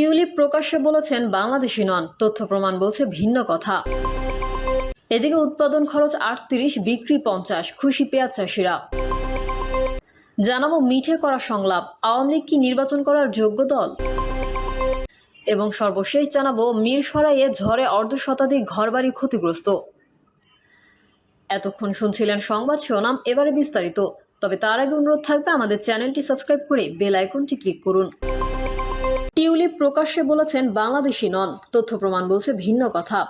Tulip প্রকাশ্যে বলেছেন, বাংলাদেশি নন। তথ্য প্রমাণ বলছে ভিন্ন কথা। এদিকে উৎপাদন খরচ আটত্রিশ, বিক্রি পঞ্চাশ, খুশি পেঁয়াজ চাষিরা। জানাব মিঠে করা সংলাপ। আওয়ামী লীগ কি নির্বাচন করার যোগ্য দল? এবং সর্বশেষ জানাব, মিরসরাইয়ে ঝড়ে অর্ধ শতাধিক ঘরবাড়ি ক্ষতিগ্রস্ত। এতক্ষণ শুনছিলেন সংবাদ শিরোনাম, এবারে বিস্তারিত। তবে তার আগে অনুরোধ থাকবে আমাদের চ্যানেলটি সাবস্ক্রাইব করে বেল আইকনটি ক্লিক করুন। টিউলিপ প্রকাশ্যে বলেছেন, বাংলাদেশি নন। তথ্য প্রমাণ বলছে ভিন্ন কথা।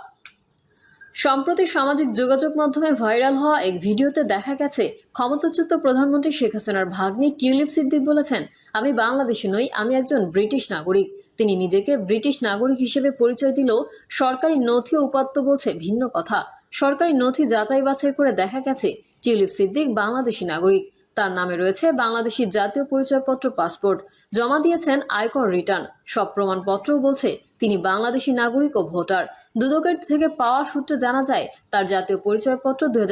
সম্প্রতি সামাজিক যোগাযোগ মাধ্যমে ভাইরাল হওয়া এক ভিডিওতে দেখা গেছে, ক্ষমতাচ্যুত প্রধানমন্ত্রী শেখ হাসিনার ভাগ্নি টিউলিপ সিদ্দিক বলেছেন, আমি বাংলাদেশি নই, আমি একজন ব্রিটিশ নাগরিক। তিনি নিজেকে ব্রিটিশ নাগরিক হিসেবে পরিচয় দিলেও সরকারি নথি উপাত্ত বলছে ভিন্ন কথা। সরকারি নথি যাচাই বাছাই করে দেখা গেছে, টিউলিপ সিদ্দিক বাংলাদেশি নাগরিক। তার নামে রয়েছে বাংলাদেশি জাতীয় পরিচয়পত্র, পাসপোর্ট। জমা দিয়েছেন আয়কর রিটার্ন। সব প্রমাণপত্রও বলছে তিনি বাংলাদেশি নাগরিক ও ভোটার। দুদকের থেকে পাওয়া সূত্রে জানা যায়, তার জাতীয় পরিচয়পত্র দুই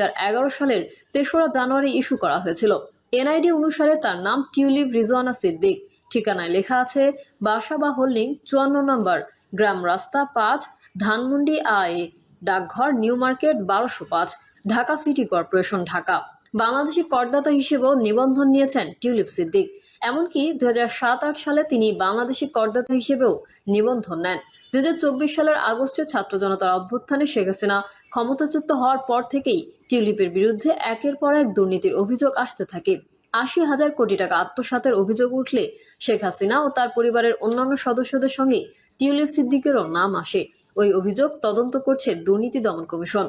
সালের তেসরা জানুয়ারি ইস্যু করা হয়েছিল। এনআইডি অনুসারে তার নাম টিউলিপ রিজওয়ানা সিদ্দিক। ঠিকানায় লেখা আছে বাসা বা হোল্ডিং, চুয়ান্ন নম্বর, গ্রাম রাস্তা পাঁচ, ধানমন্ডি আয়ে ডাকঘর, নিউ মার্কেট, বারোশো পাঁচ, ঢাকা সিটি কর্পোরেশন, ঢাকা। বাংলাদেশি করদাতা হিসেবেও নিবন্ধন নিয়েছেন টিউলিপ সিদ্দিক। এমনকি দু সাত আট সালে তিনি বাংলাদেশি করদাতা হিসেবেও নিবন্ধন নেন। দুহাজার চব্বিশ সালের আগস্টে ছাত্র জনতার অভ্যুত্থানে শেখ হাসিনা ক্ষমতাচ্যুত হওয়ার পর থেকেই টিউলিপের বিরুদ্ধে একের পর এক দুর্নীতির অভিযোগ আসতে থাকে। আশি হাজার কোটি টাকা আত্মসাতের অভিযোগ উঠলে শেখ হাসিনা ও তার পরিবারের অন্যান্য সদস্যদের সঙ্গে টিউলিপ সিদ্দিকেরও নাম আসে। ওই অভিযোগ তদন্ত করছে দুর্নীতি দমন কমিশন।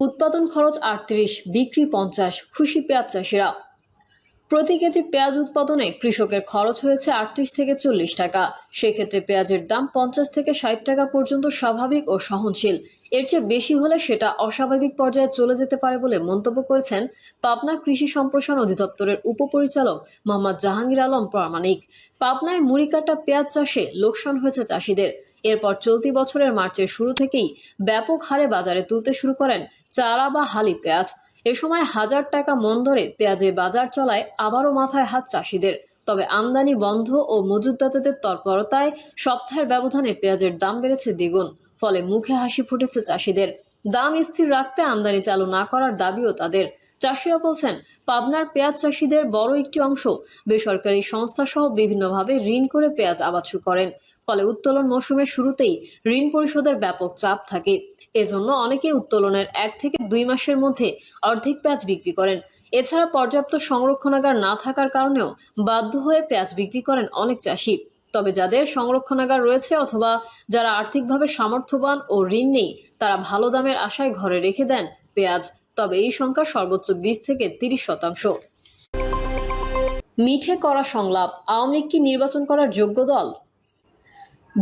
উৎপাদন খরচ আটত্রিশ, বিক্রি পঞ্চাশ, খুশি পেঁয়াজ চাষিরা। প্রতি কেজি পেঁয়াজ উৎপাদনে কৃষকের খরচ হয়েছে আটত্রিশ থেকে চল্লিশ টাকা। সেক্ষেত্রে পেঁয়াজের দাম পঞ্চাশ থেকে ষাট টাকা পর্যন্ত স্বাভাবিক ও সহনশীল। এর চেয়ে বেশি হলে সেটা অস্বাভাবিক পর্যায়ে চলে যেতে পারে বলে মন্তব্য করেছেন পাবনা কৃষি সম্প্রসারণ অধিদপ্তরের উপপরিচালক মোহাম্মদ জাহাঙ্গীর আলম প্রামাণিক। পাবনায় মুড়িকাটা পেঁয়াজ চাষে লোকসান হয়েছে চাষিদের। এরপর চলতি বছরের মার্চের শুরু থেকেই ব্যাপক হারে বাজারে তুলতে শুরু করেন চারা বা হালি পেঁয়াজ। এ সময় হাজার টাকা মন ধরে পেঁয়াজের বাজার চলায় আবারও মাথায় হাত চাষিদের। তবে আমদানি বন্ধ ও মজুদদাতাদের তৎপরতায় সপ্তাহের ব্যবধানে পেঁয়াজের দাম বেড়েছে দ্বিগুণ, ফলে মুখে হাসি ফুটেছে চাষিদের। দাম স্থির রাখতে আমদানি চালু না করার দাবিও তাদের। চাষিরা বলছেন, পাবনার পেঁয়াজ চাষিদের বড় একটি অংশ বেসরকারি সংস্থা সহ বিভিন্নভাবে ঋণ করে পেঁয়াজ আবাদ করেন। ফলে উত্তোলন মৌসুমের শুরুতেই ঋণ পরিশোধের ব্যাপক চাপ থাকে। এজন্য অনেকে উত্তোলনের এক থেকে দুই মাসের মধ্যে অর্ধেক পেঁয়াজ বিক্রি করেন। এছাড়া পর্যাপ্ত সংরক্ষণাগার না থাকার কারণেও বাধ্য হয়ে পেঁয়াজ বিক্রি করেন অনেক চাষি। তবে যাদের সংরক্ষণাগার রয়েছে অথবা যারা আর্থিকভাবে সামর্থ্যবান ও ঋণ নেই, তারা ভালো দামের আশায় ঘরে রেখে দেন পেঁয়াজ। তবে এই সংখ্যা সর্বোচ্চ বিশ থেকে তিরিশ শতাংশ। মিঠে করা সংলাপ। আওয়ামী লীগ কি নির্বাচন করার যোগ্য দল?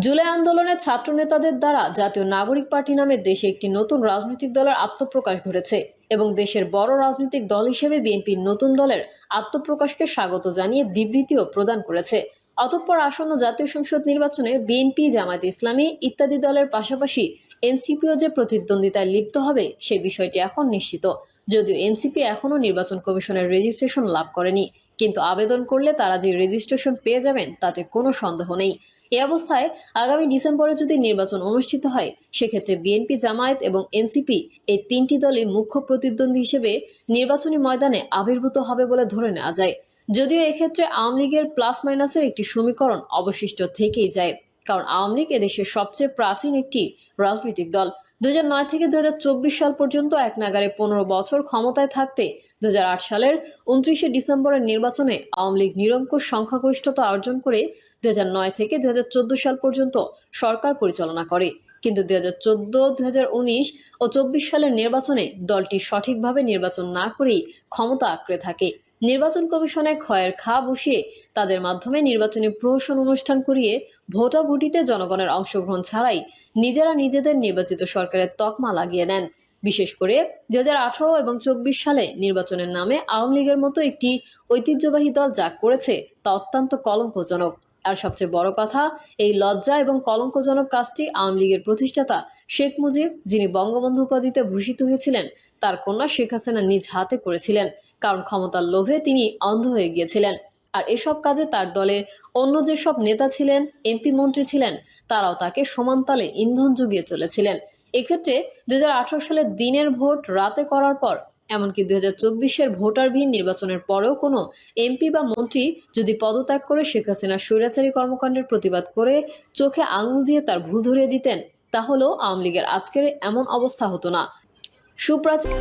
জুলাই আন্দোলনের ছাত্র নেতাদের দ্বারা জাতীয় নাগরিক পার্টি নামে দেশে একটি নতুন রাজনৈতিক দলের আত্মপ্রকাশ ঘটেছে এবং দেশের বড় রাজনৈতিক দল হিসেবে বিএনপির নতুন দলের আত্মপ্রকাশকে স্বাগত জানিয়ে বিবৃতিও প্রদান করেছে। অতঃপর আসন্ন জাতীয় সংসদ নির্বাচনে বিএনপি, জামায়াত ইসলামী ইত্যাদি দলের পাশাপাশি এনসিপিও যে প্রতিদ্বন্দ্বিতায় লিপ্ত হবে সে বিষয়টি এখন নিশ্চিত। যদিও এনসিপি এখনও নির্বাচন কমিশনের রেজিস্ট্রেশন লাভ করেনি, কিন্তু আবেদন করলে তারা যে রেজিস্ট্রেশন পেয়ে যাবেন তাতে কোনো সন্দেহ নেই। এ অবস্থায় আগামী ডিসেম্বরে যদি নির্বাচন অনুষ্ঠিত হয়, সেক্ষেত্রে বিএনপি জামায়াত এবং এনসিপি এই তিনটি দলই মুখ্য প্রতিদ্বন্দ্বী হিসেবে নির্বাচনী ময়দানে আবির্ভূত হবে বলে ধরে নেওয়া যায়। যদিও এক্ষেত্রে আওয়ামী লীগের প্লাস মাইনাসের একটি সমীকরণ অবশিষ্ট থেকেই যায়, কারণ আওয়ামী লীগ এদেশের সবচেয়ে প্রাচীন একটি রাজনৈতিক দল। দু থেকে দু হাজার চব্বিশ সাল পর্যন্ত এক নাগারে পনেরো বছর ক্ষমতায় থাকতে দুই হাজার আট সালের উনত্রিশে ডিসেম্বরের নির্বাচনে আওয়ামী লীগ নিরঙ্কুশ সংখ্যাগরিষ্ঠতা অর্জন করে দু থেকে দু হাজার চোদ্দ সাল পর্যন্ত সরকার পরিচালনা করে। কিন্তু দু হাজার চোদ্দ ও চব্বিশ সালের নির্বাচনে দলটি সঠিকভাবে নির্বাচন না করেই ক্ষমতা আঁকড়ে থাকে। নির্বাচন কমিশনে ক্ষয়ের খা বসিয়ে তাদের মাধ্যমে নির্বাচনী প্রহসন অনুষ্ঠান করিয়ে ভোটাভুটিতে জনগণের অংশগ্রহণ ছাড়াই নিজেরা নিজেদের নির্বাচিত সরকারের তকমা লাগিয়ে নেন। বিশেষ করে দুই হাজার আঠারো এবং চব্বিশ সালে নির্বাচনের নামে আওয়ামী লীগের মতো একটি ঐতিহ্যবাহী দল যা করেছে তা অত্যন্ত কলঙ্কজনক। আর সবচেয়ে বড় কথা, এই লজ্জা এবং কলঙ্কজনক কাজটি আওয়ামী লীগের প্রতিষ্ঠাতা শেখ মুজিব, যিনি বঙ্গবন্ধু উপাধিতে ভূষিত হয়েছিলেন, তার কন্যা শেখ হাসিনা নিজ হাতে করেছিলেন। কারণ ক্ষমতার লোভে তিনি অন্ধ হয়ে গিয়েছিলেন। আর এসব কাজে তার দলে অন্য যেসব নেতা ছিলেন এমপি মন্ত্রী ছিলেন, তারাও তাকে সমান তালে ইন্ধন জুগিয়ে চলেছিলেন। এক্ষেত্রে দু সালে দিনের ভোট রাতে করার পর এমনকি দু হাজার চব্বিশের ভোটারবিহীন নির্বাচনের পরেও কোনো এমপি বা মন্ত্রী যদি পদত্যাগ করে শেখ হাসিনার স্বৈরাচারী কর্মকাণ্ডের প্রতিবাদ করে চোখে আঙুল দিয়ে তার ভুল ধরিয়ে দিতেন, তাহলেও আওয়ামী লীগের আজকের এমন অবস্থা হতো না। সুপ্রাচীন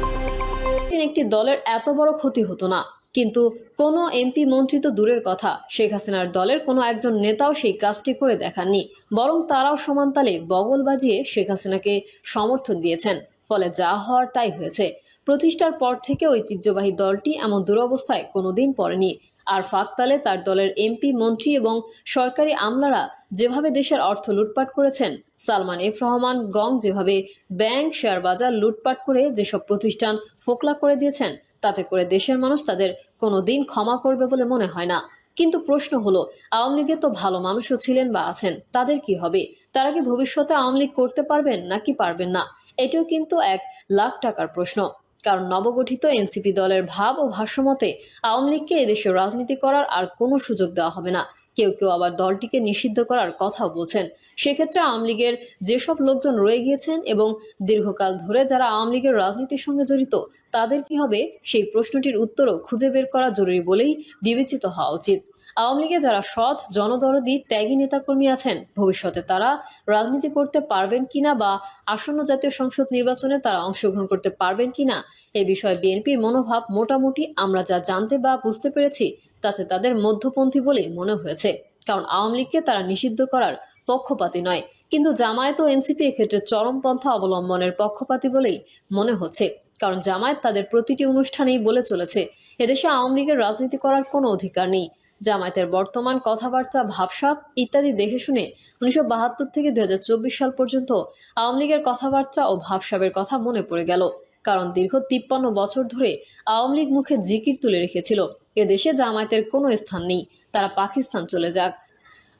একটি দলের এত বড় ক্ষতি হতো না। কিন্তু কোনো এমপি মন্ত্রী তো দূরের কথা, শেখ হাসিনার দলের কোনো একজন নেতাও সেই কাজটি করে দেখাননি, বরং তারাও সমানতালে বগল বাজিয়ে শেখ হাসিনাকে সমর্থন দিয়েছেন। ফলে যা হওয়ার তাই হয়েছে। প্রতিষ্ঠার পর থেকে ঐতিহ্যবাহী দলটি এমন দুরবস্থায় কোনোদিন পড়েনি। আর ফাঁকতালে তার দলের এমপি, মন্ত্রী এবং সরকারি আমলারা যেভাবে দেশের অর্থ লুটপাট করেছেন, সালমান এফ রহমান, গং যেভাবে ব্যাংক শেয়ার বাজার লুটপাট করে যেসব প্রতিষ্ঠান ফোকলা করে দিয়েছেন, তাতে করে দেশের মানুষ তাদের কোনো দিন ক্ষমা করবে বলে মনে হয় না। কিন্তু প্রশ্ন হলো, আওয়ামী লীগের তো ভালো মানুষও ছিলেন বা আছেন, তাদের কি হবে? তারা কি ভবিষ্যতে আওয়ামী লীগ করতে পারবেন নাকি পারবেন না? এটাও কিন্তু এক লাখ টাকার প্রশ্ন। কারণ নবগঠিত এনসিপি দলের ভাব ও ভাষ্যমতে আওয়ামী লীগকে এদেশে রাজনীতি করার আর কোনো সুযোগ দেওয়া হবে না। কেউ কেউ আবার দলটিকে নিষিদ্ধ করার কথাও বলছেন। সেক্ষেত্রে আওয়ামী লীগের যেসব লোকজন রয়ে গিয়েছেন এবং দীর্ঘকাল ধরে যারা আওয়ামী লীগের রাজনীতির সঙ্গে জড়িত, তাদের কি হবে? সেই প্রশ্নটির উত্তরও খুঁজে বের করা জরুরি বলেই বিবেচিত হওয়া উচিত। আওয়ামী লীগে যারা সৎ জনদরদি ত্যাগী নেতাকর্মী আছেন, ভবিষ্যতে তারা রাজনীতি করতে পারবেন কিনা বা আসন্ন জাতীয় সংসদ নির্বাচনে তারা অংশগ্রহণ করতে পারবেন কিনা, এ বিষয়ে বিএনপির মনোভাব মোটামুটি আমরা যা জানতে বা বুঝতে পেরেছি, তাতে তাদের মধ্যপন্থী বলেই মনে হয়েছে। কারণ আওয়ামী লীগকে তারা নিষিদ্ধ করার পক্ষপাতী নয়, কিন্তু জামায়াত ও এনসিপি এক্ষেত্রে চরমপন্থা অবলম্বনের পক্ষপাতী বলেই মনে হচ্ছে। কারণ জামায়াত তাদের প্রতিটি অনুষ্ঠানেই বলে চলেছে, এদেশে আওয়ামী লীগের রাজনীতি করার কোনো অধিকার নেই। জামায়াতের বর্তমান কথাবার্তা ভাবসাব ইত্যাদি দেখে শুনে উনিশশো বাহাত্তর থেকে চব্বিশ সাল পর্যন্ত আওয়ামী লীগের কথাবার্তা ও ভাবসাবের কথা মনে পড়ে গেল। কারণ দীর্ঘ তিপ্পান্ন বছর ধরে আওয়ামী লীগ মুখে জিকির তুলে রেখেছিল। এদেশে জামায়াতের কোনো স্থান নেই, তারা পাকিস্তান চলে যাক।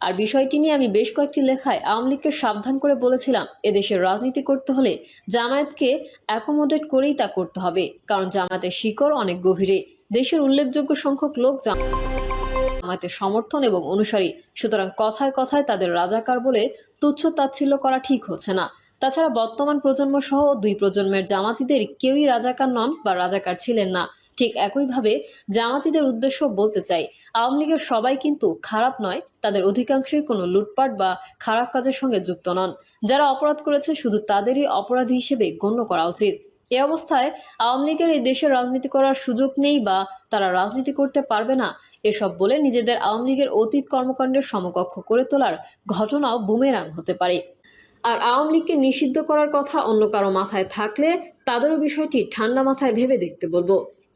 আর বিষয়টি নিয়ে আমি বেশ কয়েকটি লেখায় আওয়ামী লীগকে সাবধান করে বলেছিলাম, এদেশের রাজনীতি করতে হলে জামায়াতকে অ্যাকোমোডেট করেই তা করতে হবে। কারণ জামায়াতের শিকড় অনেক গভীরে। দেশের উল্লেখযোগ্য সংখ্যক লোক জামায়াতের সমর্থন এবং অনুসারী। সুতরাং কথায় কথায় তাদের রাজাকার বলে তুচ্ছ তাচ্ছিল্য করা ঠিক হচ্ছে না। তাছাড়া বর্তমান প্রজন্ম সহ দুই প্রজন্মের জামাতিদের কেউই রাজাকার নন বা রাজাকার ছিলেন না। ঠিক একইভাবে জামাতিদের উদ্দেশ্য বলতে চাই, আওয়ামী লীগের সবাই কিন্তু খারাপ নয়, তাদের অধিকাংশই কোনো লুটপাট বা খারাপ কাজের সঙ্গে যুক্ত নন। যারা অপরাধ করেছে শুধু তাদেরই অপরাধী হিসেবে গণ্য করা উচিত। এ অবস্থায় আওয়ামী লীগের এই দেশে রাজনীতি করার সুযোগ নেই বা তারা রাজনীতি করতে পারবে না এসব বলে নিজেদের আওয়ামী লীগের অতীত কর্মকাণ্ডের সমকক্ষ করে তোলার ঘটনাও বুমেরাং হতে পারে। আর আওয়ামী লীগকে নিষিদ্ধ করার কথা অন্য কারও মাথায় থাকলে তাদেরও বিষয়টি ঠান্ডা মাথায় ভেবে দেখতে বলব।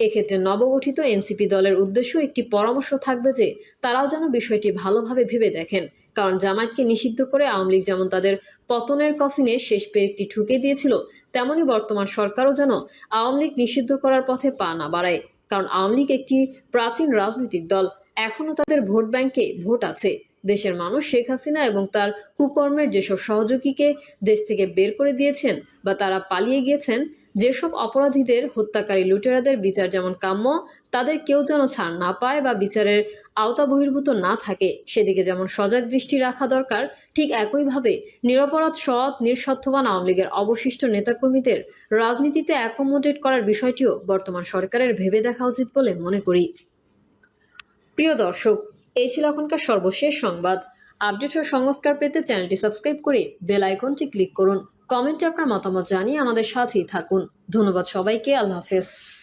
এক্ষেত্রে নবগঠিত এনসিপি দলের উদ্দেশ্য একটি পরামর্শ থাকবে যে তারাও যেন বিষয়টি ভালোভাবে ভেবে দেখেন। কারণ জামায়াতকে নিষিদ্ধ করে আওয়ামী লীগ যেমন তাদের পতনের কফিনে শেষ পেরেকটি ঠুকে দিয়েছিল, তেমনি বর্তমান সরকারও যেন আওয়ামী লীগ নিষিদ্ধ করার পথে পা না বাড়ায়। কারণ আওয়ামী লীগ একটি প্রাচীন রাজনৈতিক দল। এখনও তাদের ভোট ব্যাংকে ভোট আছে। দেশের মানুষ শেখ হাসিনা এবং তার কুকর্মের যেসব সহযোগীকে দেশ থেকে বের করে দিয়েছেন বা তারা পালিয়ে গিয়েছেন, যেসব অপরাধীদের, হত্যাকারী লুটেরাদের বিচার যেমন কাম্য, তাদের কেউ যেন ছাড় না পায় বা বিচারের আওতা বহির্ভূত না থাকে, সেদিকে যেমন সজাগ দৃষ্টি রাখা দরকার, ঠিক একইভাবে নিরপরাধ, সৎ, নিঃস্বার্থবান আওয়ামী লীগের অবশিষ্ট নেতাকর্মীদের রাজনীতিতে অ্যাকোমোডেট করার বিষয়টিও বর্তমান সরকারের ভেবে দেখা উচিত বলে মনে করি। প্রিয় দর্শক এই ছিল এখনকার সর্বশেষ সংবাদ। আপডেট ও সংস্কার পেতে চ্যানেলটি সাবস্ক্রাইব করে বেল আইকনটি ক্লিক করুন। কমেন্টে আপনার মতামত জানিয়ে আমাদের সাথেই থাকুন। ধন্যবাদ সবাইকে, আল্লাহ হাফেজ।